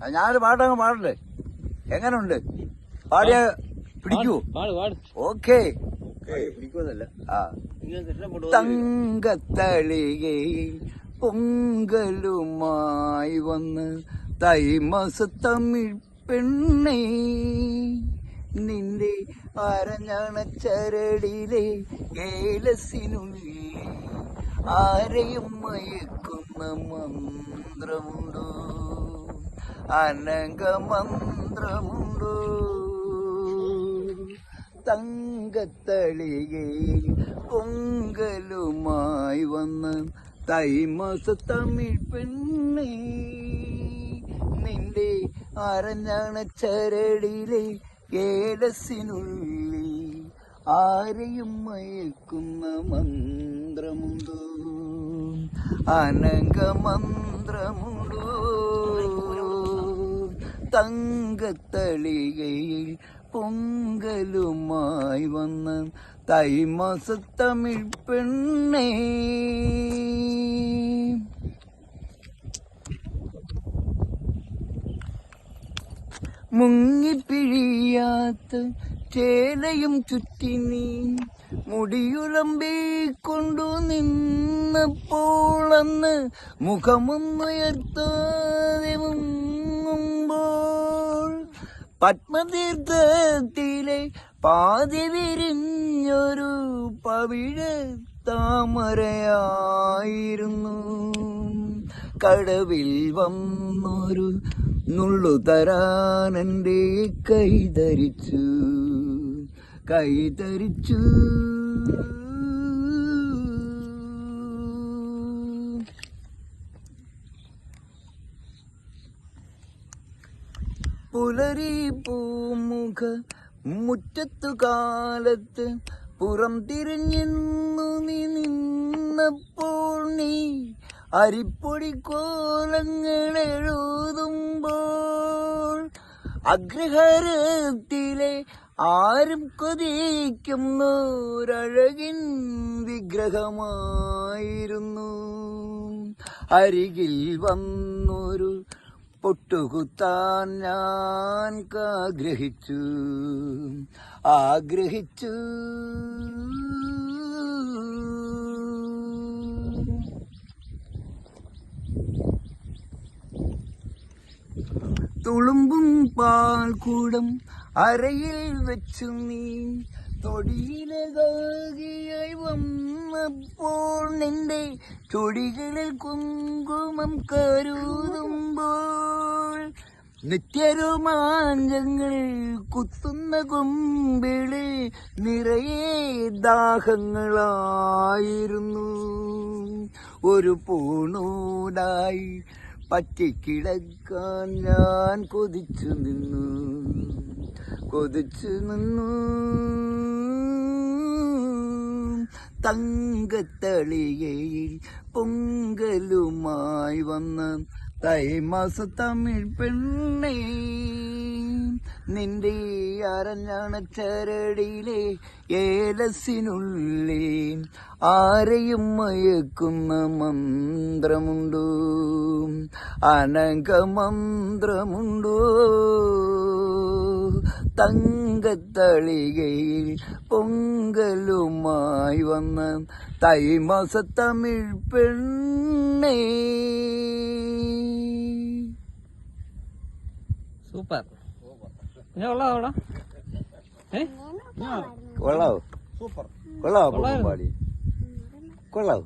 ഞാനൊരു പാട്ടങ്ങ് പാടണ്ടേ എങ്ങനുണ്ട്? പാടിയ പിടിക്കൂ. പാട് പാട് ഓക്കേ. തങ്കത്തളികയിൽ പൊങ്കലുമായി വന്ന് തൈമസ തമിഴ് പെണ്ണേ നിന്റെ അരഞ്ഞണച്ചരടിലെ ഏലസിനുള്ളിൽ ആരെയും മയക്കുന്ന മന്ത്രമുണ്ടോ? അനങ്ക മന്ത്രമുണ്ടു തങ്കത്തളികയിൽ പൊങ്കലുമായി വന്ന് തൈമാസ തമിഴ് പെണ്ണേ നിന്റെ അരഞ്ഞാണ ചരടിലെ ഏലസിനുള്ളിൽ ആരെയും മയക്കുന്ന മന്ത്രമുണ്ടോ? അനങ്ക മന്ത്രമുണ്ടോ തങ്കത്തളികയിൽ പൊങ്കലുമായി വന്ന് തൈമാസത്തമിഴ് പെണ്ണേ. മുങ്ങിപ്പിഴിയാത്ത ചേലയും ചുറ്റി നീ മുടിയുലമ്പിക്കൊണ്ടു നിന്നപ്പോൾ അന്ന് മുഖമൊന്നുയർത്താതെ മുങ്ങുമ്പോൾ പത്മതീർത്ഥത്തിലെ പാതി വിരിഞ്ഞൊരു പവിഴ താമരയായിരുന്നു കടവിൽ വന്നൊരു നുള്ളു തരാൻ എന്റെ കൈതരിച്ചു കൈതരിച്ചു പുലരി പൂമുഖ മുറ്റത്തു കാലത്ത് പുറം തിരിഞ്ഞു നീ നിന്നപ്പോൾ നീ അരിപ്പൊടി കോലങ്ങൾ എഴുതുമ്പോൾ അഗ്രഹാരത്തിലെ ആരും കൊതിക്കുന്നൊരഴകിൻ വിഗ്രഹമായിരുന്നു. അരികിൽ വന്നൊരു പൊട്ടുകുത്താൻ ഞാൻ ആഗ്രഹിച്ചു. ആഗ്രഹിച്ചു. തുളുമ്പും പാൽക്കൂടം അരയിൽ വെച്ചു നീ. തൊടിയിലെ കാകിയായി വന്നപ്പോൾ നിന്റെ ചൊടികളിൽ കുങ്കുമം കരുതുമ്പോൾ നിത്യരോമാഞ്ചങ്ങൾ കുത്തുന്ന കൊമ്പിളിൽ നിറയെ ദാഹങ്ങളായിരുന്നു. ഒരു പൂണൂടായി പറ്റിക്കിടക്കാൻ ഞാൻ കൊതിച്ചു നിന്നു. കൊതിച്ചു നിന്നു. തങ്കത്തളികയിൽ പൊങ്കലുമായി വന്ന് തൈമാസ തമിഴ് പെണ്ണേ നിന്റെ അരഞ്ഞാണ ചരടിയിലെ ഏലസിനുള്ളിൽ ആരെയും മയക്കുന്ന മന്ത്രമുണ്ടോ? അനങ്ക മന്ത്രമുണ്ടോ തങ്കത്തളികയിൽ പൊങ്കലുമായി വന്ന തൈമാസ തമിഴ് പെണ്ണേ. സൂപ്പർ. കൊള്ളാവോ കൊള്ളാവോ? കൊള്ളാവോ കൊള്ളാവോ?